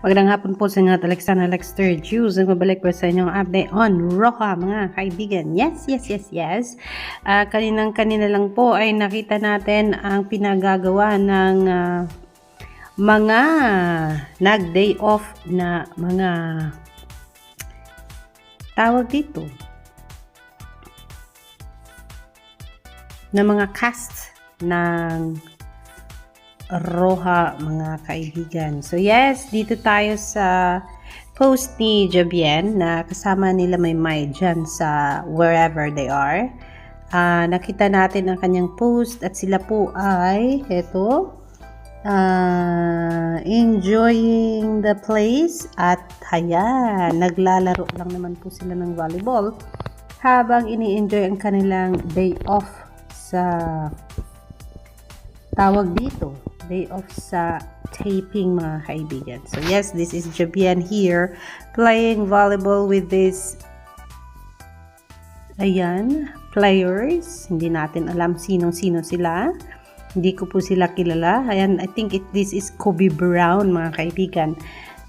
Magandang hapon po sa inyo at Alexander Lexter Juice. Nagbabalik po sa inyong update on Roja, mga kaibigan. Yes, yes, yes, yes. Uh, kaninang kanina lang po ay nakita natin ang pinagagawa ng uh, mga nag-day off na mga tawag dito na mga cast ng Roha mga kaibigan. So yes, dito tayo sa post ni Jabien na kasama nila may May dyan sa wherever they are. Uh, nakita natin ang kanyang post at sila po ay eto uh, enjoying the place at haya, naglalaro lang naman po sila ng volleyball habang ini-enjoy ang kanilang day off sa tawag dito day off sa taping mga kaibigan. So yes, this is Jabian here playing volleyball with this ayan, players. Hindi natin alam sinong-sino sila. Hindi ko po sila kilala. Ayan, I think it, this is Kobe Brown mga kaibigan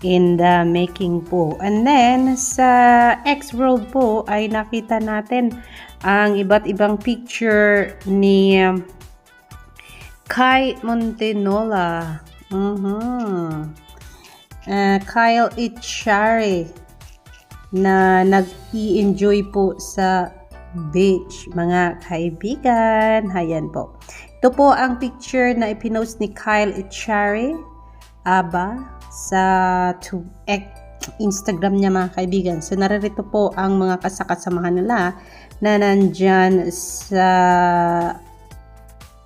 in the making po. And then, sa X-World po ay nakita natin ang iba't ibang picture ni Kai Montenola. Uh-huh. Uh, Kyle Ichari na nag-i-enjoy po sa beach, mga kaibigan. Hayan po. Ito po ang picture na ipinost ni Kyle Ichari Aba sa to, eh, Instagram niya mga kaibigan. So naririto po ang mga kasakasamahan nila na nandyan sa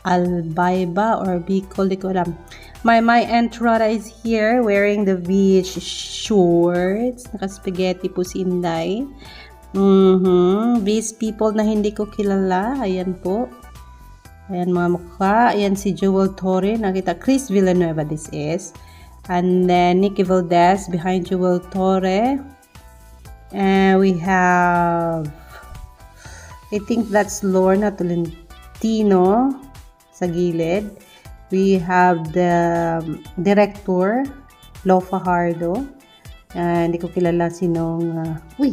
Albayba or Bicol, di ko alam. My my Entrada is here wearing the beach shorts. Naka-spaghetti po si Inday. Mm-hmm. These people na hindi ko kilala. Ayan po. Ayan mga mukha. Ayan si Joel Torre. Nakita Chris Villanueva this is. And then Nicky Valdez behind Joel Torre. And we have I think that's Lorna Tolentino sa gilid. We have the um, director, Lo Fajardo. Uh, hindi ko kilala sinong... Uh, uy!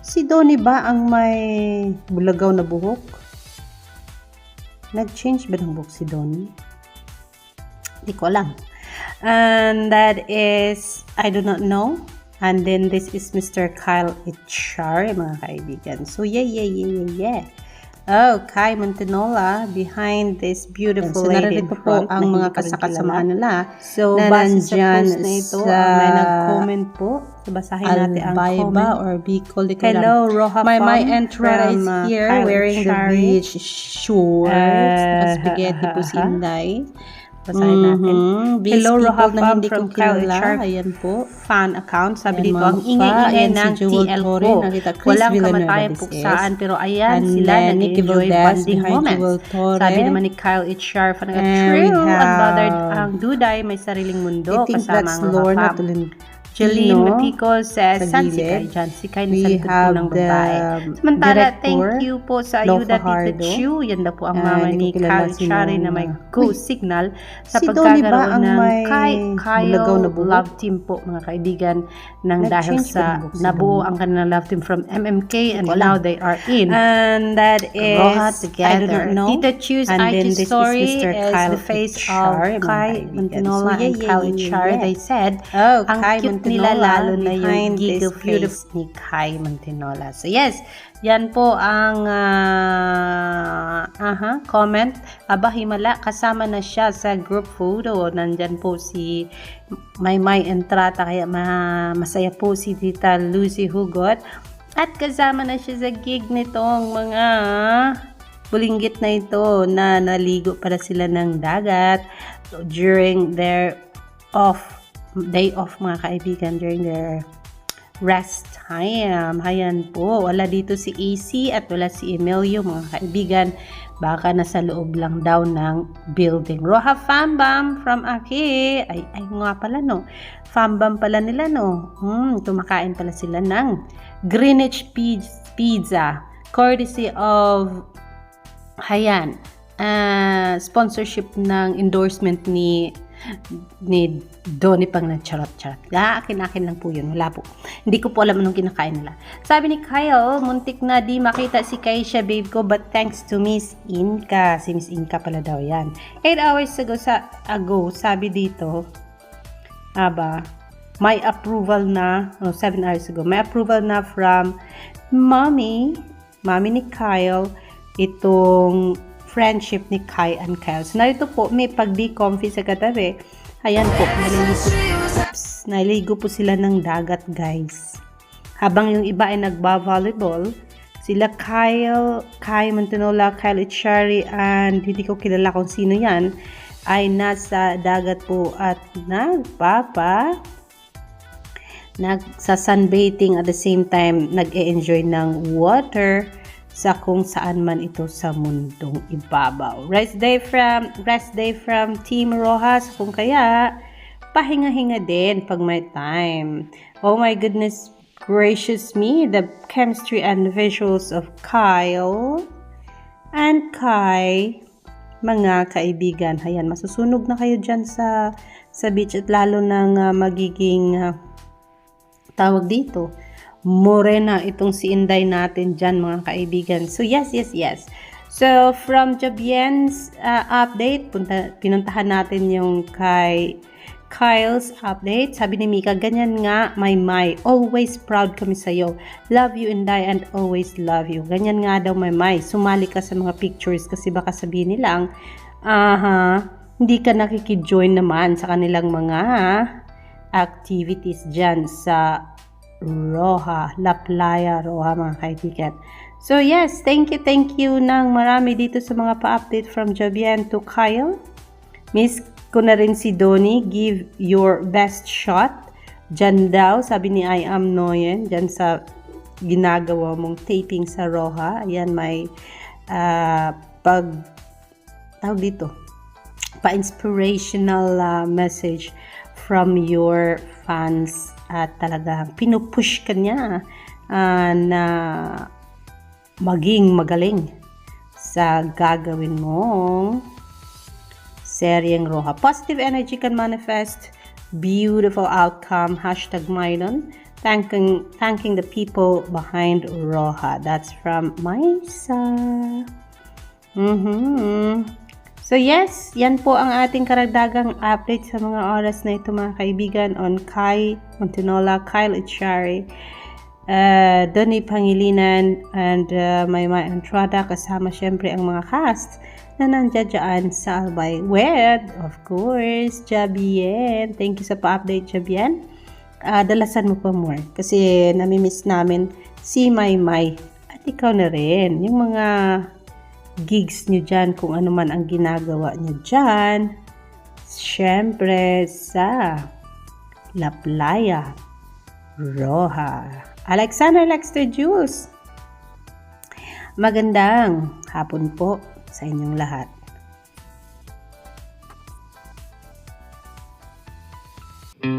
Si Donnie ba ang may bulagaw na buhok? Nag-change ba ng buhok si Donnie? Hindi ko alam. And that is, I do not know. And then this is Mr. Kyle Itchar, mga kaibigan. So yeah, yeah, yeah, yeah, yeah. Oh, Kai Montenola behind this beautiful so, lady in po ang mga kasakasamahan nila. So, na sa nandyan post na ito, sa may nag-comment po. So, basahin natin ang comment. or Bicol Hello, Roja My, my entrada is uh, here Kyle wearing the Shari. beach shorts. Uh, spaghetti po si Inday. Basahin natin. Mhm. These Hello, Roja na hindi from ko Kyle kilala. Ayan po. fan account. Sabi Ayan, dito, ang ingay-ingay si ng Joel TL ko. Walang this puksaan, pero ayan, And sila nag-enjoy bonding moments. Sabi naman ni Kyle It's Sharp, And we true, unbothered ang duday, may sariling mundo, kasama ang Lorna Jeline Matico says, sa saan si. Kai dyan? Si Kai nasa likod po ng babae. Samantala, director, thank you po sa ayuda Tita. Chu. Yan daw po ang mama ni sinong, Chari na may go uy, signal sa si pagkakaroon ng Kai Kyle na? Love Team po mga kaibigan nang dahil sa ng nabuo ang kanilang love team from MMK and now they are in. And that is, I together. do not know. Tita Chu's And then IG story Mr. is the face of Kai yeah, and Kyle yeah. They said, Oh, ang Kai cute nila lalo na yung beautiful- face ni Kai Montenola. So yes, yan po ang ah, aha, comment. Aba, himala, kasama na siya sa group photo. Nandyan po si Maymay Entrata, kaya ma masaya po si Tita Lucy Hugot. At kasama na siya sa gig nitong mga bulinggit na ito na naligo para sila ng dagat during their off day off mga kaibigan during their rest time. Hayan po. Wala dito si AC at wala si Emilio mga kaibigan. Baka nasa loob lang daw ng building. Roha Fambam from Aki. Ay, ay nga pala no. Fambam pala nila no. Hmm, tumakain pala sila ng Greenwich Piz- Pizza. Courtesy of Hayan. ah, sponsorship ng endorsement ni ni Donnie pang ng charot-charot. Akin-akin lang po yun. Wala po. Hindi ko po alam anong kinakain nila. Sabi ni Kyle, muntik na di makita si Kaisha babe ko but thanks to Miss Inka. Si Miss Inka pala daw yan. 8 hours ago, sa, ago sabi dito, aba, may approval na, oh, 7 hours ago, may approval na from mommy, mommy ni Kyle, itong friendship ni Kai and Kyle. So, narito po, may pag-be comfy sa katabi. Ayan po, naliligo, oops, naliligo po sila ng dagat, guys. Habang yung iba ay nagba-volleyball, sila Kyle, Kai Montanola, Kyle Echari, and hindi ko kilala kung sino yan, ay nasa dagat po at nagpapa nagsa sunbathing at the same time nag-e-enjoy ng water sa kung saan man ito sa mundong ibabaw. Rest day from rest day from Team Rojas kung kaya pahinga-hinga din pag may time. Oh my goodness gracious me, the chemistry and visuals of Kyle and Kai mga kaibigan. Ayan, masusunog na kayo dyan sa, sa beach at lalo nang ah, magiging ah, tawag dito, morena itong si Inday natin dyan mga kaibigan. So yes, yes, yes. So from Jabien's uh, update, punta, pinuntahan natin yung kay Kyle's update. Sabi ni Mika, ganyan nga, my my. Always proud kami sa'yo. Love you, Inday, and always love you. Ganyan nga daw, my my. Sumali ka sa mga pictures kasi baka sabihin nilang, aha, hindi ka nakikijoin naman sa kanilang mga activities dyan sa Roja, La Playa, Roja mga kaibigan. So yes, thank you, thank you ng marami dito sa mga pa-update from Jabian to Kyle. Miss ko na rin si Donnie, give your best shot. Diyan daw, sabi ni I am Noyen, diyan sa ginagawa mong taping sa Roja. Ayan, may ah, pag, tawag dito, pa-inspirational ah, message from your fans at talagang pinupush ka niya ah, na maging magaling sa gagawin mong seryeng Roja. Positive energy can manifest beautiful outcome. Hashtag Maylon. Thanking, thanking the people behind Roja. That's from Maisa. Mhm. So yes, yan po ang ating karagdagang update sa mga oras na ito mga kaibigan on Kai Montinola, Kyle Echari, uh, Donny Pangilinan, and uh, Maymay Antrada kasama syempre ang mga cast na nandiyan dyan sa Albay Wed. Of course, Jabien. Thank you sa pa-update, Jabien. Ah, dalasan mo pa more kasi namimiss namin si Maymay at ikaw na rin. Yung mga gigs nyo dyan, kung ano man ang ginagawa nyo dyan, syempre sa La Playa Roja. Alexander Lexter Juice. Magandang hapon po sa inyong lahat.